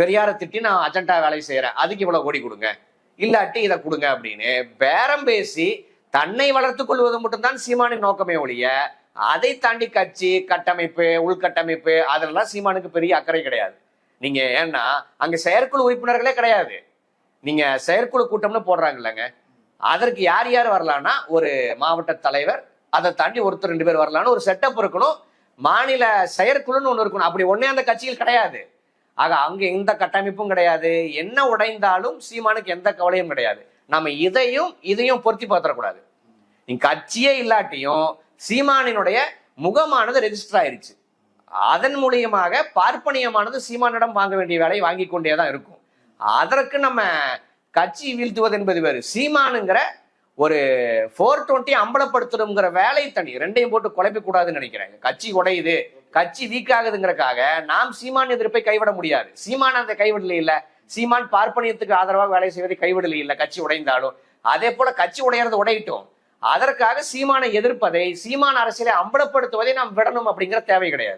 பெரியாரை திட்டி நான் அஜெண்டா வேலை செய்கிறேன் அதுக்கு இவ்வளோ கோடி கொடுங்க. இல்லாட்டி இதை கொடுங்க அப்படின்னு பேரம் பேசி தன்னை வளர்த்து கொள்வது மட்டும்தான் சீமானின் நோக்கமே ஒழிய அதை தாண்டி கட்சி கட்டமைப்பு உள்கட்டமைப்பு அதெல்லாம் சீமானுக்கு பெரிய அக்கறை கிடையாது. நீங்க ஏன்னா அங்க செயற்குழு உறுப்பினர்களே கிடையாது. நீங்க செயற்குழு கூட்டம்னு போடுறாங்கல்லங்க. அதற்கு யார் யார் வரலாம்னா ஒரு மாவட்ட தலைவர் அதை தாண்டி ஒருத்தர் ரெண்டு பேர் வரலான்னு ஒரு செட்டப் இருக்கணும். மாநில செயற்குழுன்னு ஒன்று இருக்கணும். அப்படி ஒன்னே அந்த கட்சியில் கிடையாது. ஆக அங்கே எந்த கட்டமைப்பும் கிடையாது. என்ன உடைந்தாலும் சீமானுக்கு எந்த கவலையும் கிடையாது. நம்ம இதையும் இதையும் பொருத்தி பார்த்துடக்கூடாது. நீங்க கட்சியே இல்லாட்டியும் சீமானினுடைய முகமானது ரெஜிஸ்டர் ஆயிருச்சு. அதன் மூலியமாக பார்ப்பனியமானது சீமானிடம் வாங்க வேண்டிய வேலையை வாங்கி கொண்டே தான் இருக்கும். அதற்கு நம்ம கட்சி வீழ்த்துவது என்பது வேறு. சீமானுங்கிற ஒரு ஃபோர் டுவெண்ட்டி அம்பலப்படுத்தணுங்கிற வேலை தனி ரெண்டையும் போட்டு குழப்பிக்கூடாதுன்னு நினைக்கிறேன். கட்சி உடையுது. கட்சி வீக் ஆகுதுங்கிறக்காக நாம் சீமான் எதிர்ப்பை கைவிட முடியாது. சீமான் அதை கைவிடலையில சீமான் பார்ப்பனியத்துக்கு ஆதரவாக வேலை செய்வதை கைவிடலையில இல்ல. கட்சி உடைந்தாலும். அதே போல கட்சி உடையறது உடையட்டும். அதற்காக சீமானை எதிர்ப்பதை சீமான அரசியலை அம்பலப்படுத்துவதை நாம் விடணும் அப்படிங்கிற தேவை கிடையாது.